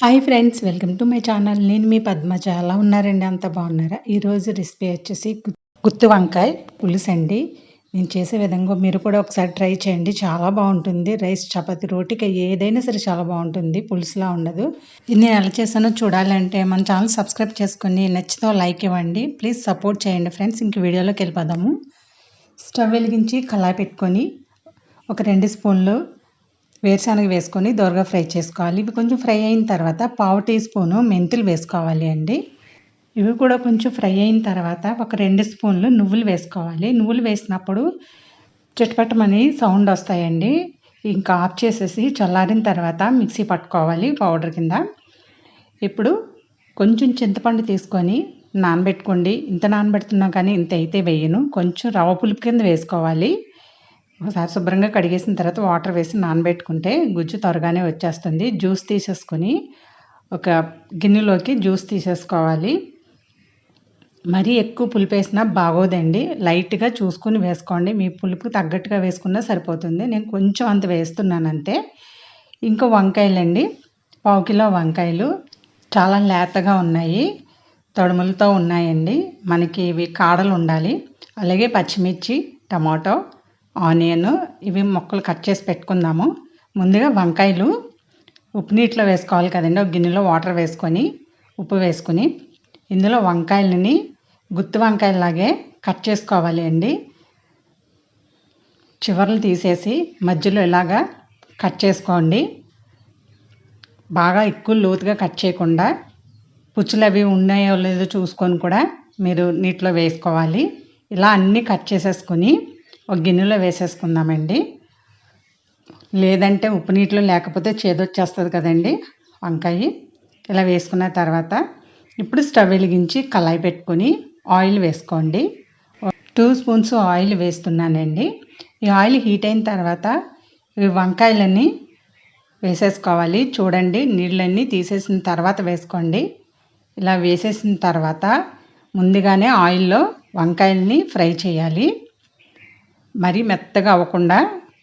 Hi friends welcome to my channel. నేను మీ పద్మజ. ఎలా ఉన్నారండి? అంత బాగున్నారా? ఈరోజు రెసిపీ వచ్చేసి గుత్తి వంకాయ పులుసు అండి. నేను చేసే విధంగా మీరు కూడా ఒకసారి ట్రై చేయండి. చాలా బాగుంటుంది. రైస్ చపాతి రోటికి ఏదైనా సరే చాలా బాగుంటుంది. పులుసులా ఉండదు. ఇది నేను ఎలా చేశానో చూడాలంటే మన ఛానల్ సబ్స్క్రైబ్ చేసుకొని నచ్చితే లైక్ ఇవ్వండి. ప్లీజ్ సపోర్ట్ చేయండి ఫ్రెండ్స్. ఇంక వీడియోలోకి వెళ్ళిపోదాము. స్టవ్ వెలిగించి కళాయి పెట్టుకొని ఒక రెండు స్పూన్లు వేరుశనగ వేసుకొని దోరగా ఫ్రై చేసుకోవాలి. ఇవి కొంచెం ఫ్రై అయిన తర్వాత పావు టీ స్పూను మెంతులు వేసుకోవాలి అండి. ఇవి కూడా కొంచెం ఫ్రై అయిన తర్వాత ఒక రెండు స్పూన్లు నువ్వులు వేసుకోవాలి. నువ్వులు వేసినప్పుడు చిటపట్టమని సౌండ్ వస్తాయండి. ఇంకా ఆఫ్ చేసేసి చల్లారిన తర్వాత మిక్సీ పట్టుకోవాలి పౌడర్ కింద. ఇప్పుడు కొంచెం చింతపండు తీసుకొని నానబెట్టుకోండి. ఇంత నానబెడుతున్నా కానీ ఇంత అయితే వేయను. కొంచెం రవ్వ పులుపు కింద వేసుకోవాలి. ఒకసారి శుభ్రంగా కడిగేసిన తర్వాత వాటర్ వేసి నానబెట్టుకుంటే గుజ్జు త్వరగానే వచ్చేస్తుంది. జ్యూస్ తీసేసుకొని ఒక గిన్నెలోకి జ్యూస్ తీసేసుకోవాలి. మరీ ఎక్కువ పులుపు వేసినా బాగోదండి. లైట్గా చూసుకుని వేసుకోండి. మీ పులుపు తగ్గట్టుగా వేసుకున్నా సరిపోతుంది. నేను కొంచెం అంత వేస్తున్నాను అంతే ఇంకా వంకాయలండి. పావు కిలో వంకాయలు. చాలా లేతగా ఉన్నాయి. తొడుములతో ఉన్నాయండి. మనకి ఇవి కాడలు ఉండాలి అలాగే పచ్చిమిర్చి టమాటో ఆనియన్ ఇవి మొక్కలు కట్ చేసి పెట్టుకుందాము. ముందుగా వంకాయలు ఉప్పు నీటిలో వేసుకోవాలి కదండి. ఒక గిన్నెలో వాటర్ వేసుకొని ఉప్పు వేసుకొని ఇందులో వంకాయలని గుత్తి వంకాయలాగే కట్ చేసుకోవాలి అండి. చివర్లు తీసేసి మధ్యలో ఇలాగా కట్ చేసుకోండి. బాగా ఎక్కువ లోతుగా కట్ చేయకుండా పుచ్చులు అవి ఉన్నాయో లేదో చూసుకొని కూడా మీరు నీటిలో వేసుకోవాలి. ఇలా అన్నీ కట్ చేసేసుకొని ఒక గిన్నెలో వేసేసుకుందామండి. లేదంటే ఉప్పు నీటిలో లేకపోతే చేదొచ్చేస్తుంది కదండి వంకాయ. ఇలా వేసుకున్న తర్వాత ఇప్పుడు స్టవ్ వెలిగించి కళాయి పెట్టుకొని ఆయిల్ వేసుకోండి. టూ స్పూన్స్ ఆయిల్ వేస్తున్నానండి. ఈ ఆయిల్ హీట్ అయిన తర్వాత ఈ వంకాయలన్నీ వేసేసుకోవాలి. చూడండి నీళ్ళన్నీ తీసేసిన తర్వాత వేసుకోండి. ఇలా వేసేసిన తర్వాత ముందుగానే ఆయిల్లో వంకాయల్ని ఫ్రై చేయాలి. మరీ మెత్తగా అవ్వకుండా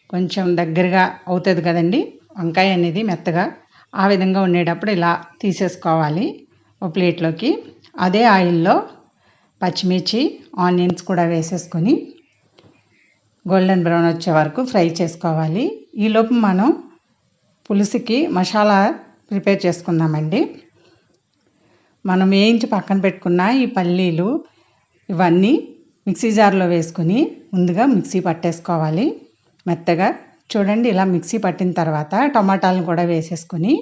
కొంచెం దగ్గరగా అవుతుంది కదండి. వంకాయ అనేది మెత్తగా ఆ విధంగా ఉండేటప్పుడు ఇలా తీసేసుకోవాలి ఒక ప్లేట్లోకి. అదే ఆయిల్లో పచ్చిమిర్చి ఆనియన్స్ కూడా వేసేసుకొని గోల్డెన్ బ్రౌన్ వచ్చే వరకు ఫ్రై చేసుకోవాలి. ఈలోపు మనం పులుసుకి మసాలా ప్రిపేర్ చేసుకుందామండి. మనం వేయించి పక్కన పెట్టుకున్న ఈ పల్లీలు ఇవన్నీ మిక్సీ జార్లో వేసుకుని ముందుగా మిక్సీ పట్టేసుకోవాలి. మెత్తగా చూడండి ఇలా మిక్సీ పట్టిన తర్వాత టమాటాలను కూడా వేసేసుకొని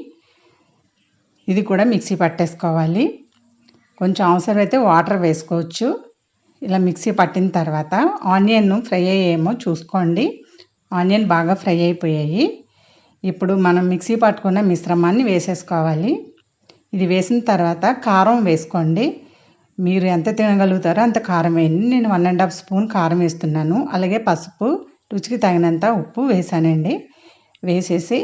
ఇది కూడా మిక్సీ పట్టేసుకోవాలి. కొంచెం అవసరమైతే వాటర్ వేసుకోవచ్చు. ఇలా మిక్సీ పట్టిన తర్వాత ఆనియన్ ఫ్రై అయ్యేమో చూసుకోండి. ఆనియన్ బాగా ఫ్రై అయిపోయాయి. ఇప్పుడు మనం మిక్సీ పట్టుకున్న మిశ్రమాన్ని వేసేసుకోవాలి. ఇది వేసిన తర్వాత కారం వేసుకోండి. మీరు ఎంత తినగలుగుతారో అంత కారం వేయండి నేను వన్ అండ్ హాఫ్ స్పూన్ కారం వేస్తున్నాను. అలాగే పసుపు రుచికి తగినంత ఉప్పు వేసానండి వేసేసి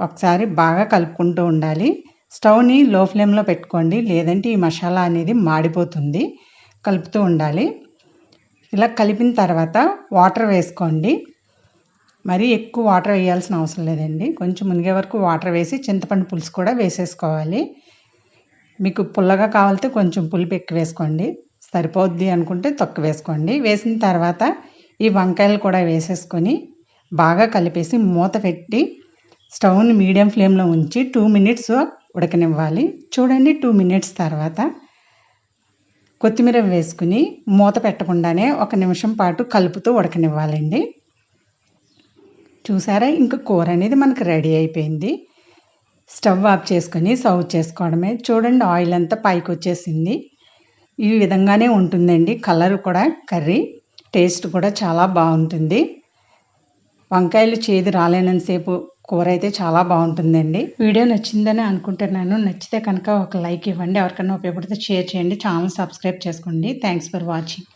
ఒకసారి బాగా కలుపుకుంటూ ఉండాలి. స్టవ్ని లో ఫ్లేమ్లో పెట్టుకోండి. లేదంటే ఈ మసాలా అనేది మాడిపోతుంది. కలుపుతూ ఉండాలి. ఇలా కలిపిన తర్వాత వాటర్ వేసుకోండి. మరీ ఎక్కువ వాటర్ వేయాల్సిన అవసరం లేదండి. కొంచెం మునిగే వరకు వాటర్ వేసి చింతపండు పులుసు కూడా వేసేసుకోవాలి. మీకు పుల్లగా కావాలితే కొంచెం పులుపు ఎక్కువ వేసుకోండి. సరిపోద్ది అనుకుంటే తొక్క వేసుకోండి. వేసిన తర్వాత ఈ వంకాయలు కూడా వేసేసుకొని బాగా కలిపేసి మూత పెట్టి స్టవ్ని మీడియం ఫ్లేమ్లో ఉంచి టూ మినిట్స్ ఉడకనివ్వాలి. చూడండి టూ మినిట్స్ తర్వాత కొత్తిమీర వేసుకుని మూత పెట్టకుండానే ఒక నిమిషం పాటు కలుపుతూ ఉడకనివ్వాలండి. చూసారా ఇంకా కూర అనేది మనకు రెడీ అయిపోయింది. స్టవ్ ఆఫ్ చేసుకొని సర్వ్ చేసుకోవడమే. చూడండి ఆయిల్ అంతా పైకి వచ్చేసింది. ఈ విధంగానే ఉంటుందండి. కలర్ కూడా కర్రీ టేస్ట్ కూడా చాలా బాగుంటుంది. వంకాయలు చేదు రాలేనంతసేపు కూర అయితే చాలా బాగుంటుందండి. వీడియో నచ్చిందని అనుకుంటున్నాను. నచ్చితే కనుక ఒక లైక్ ఇవ్వండి. ఎవరికైనా ఉపయోగపడితే షేర్ చేయండి. ఛానల్ సబ్స్క్రైబ్ చేసుకోండి. Thanks for watching.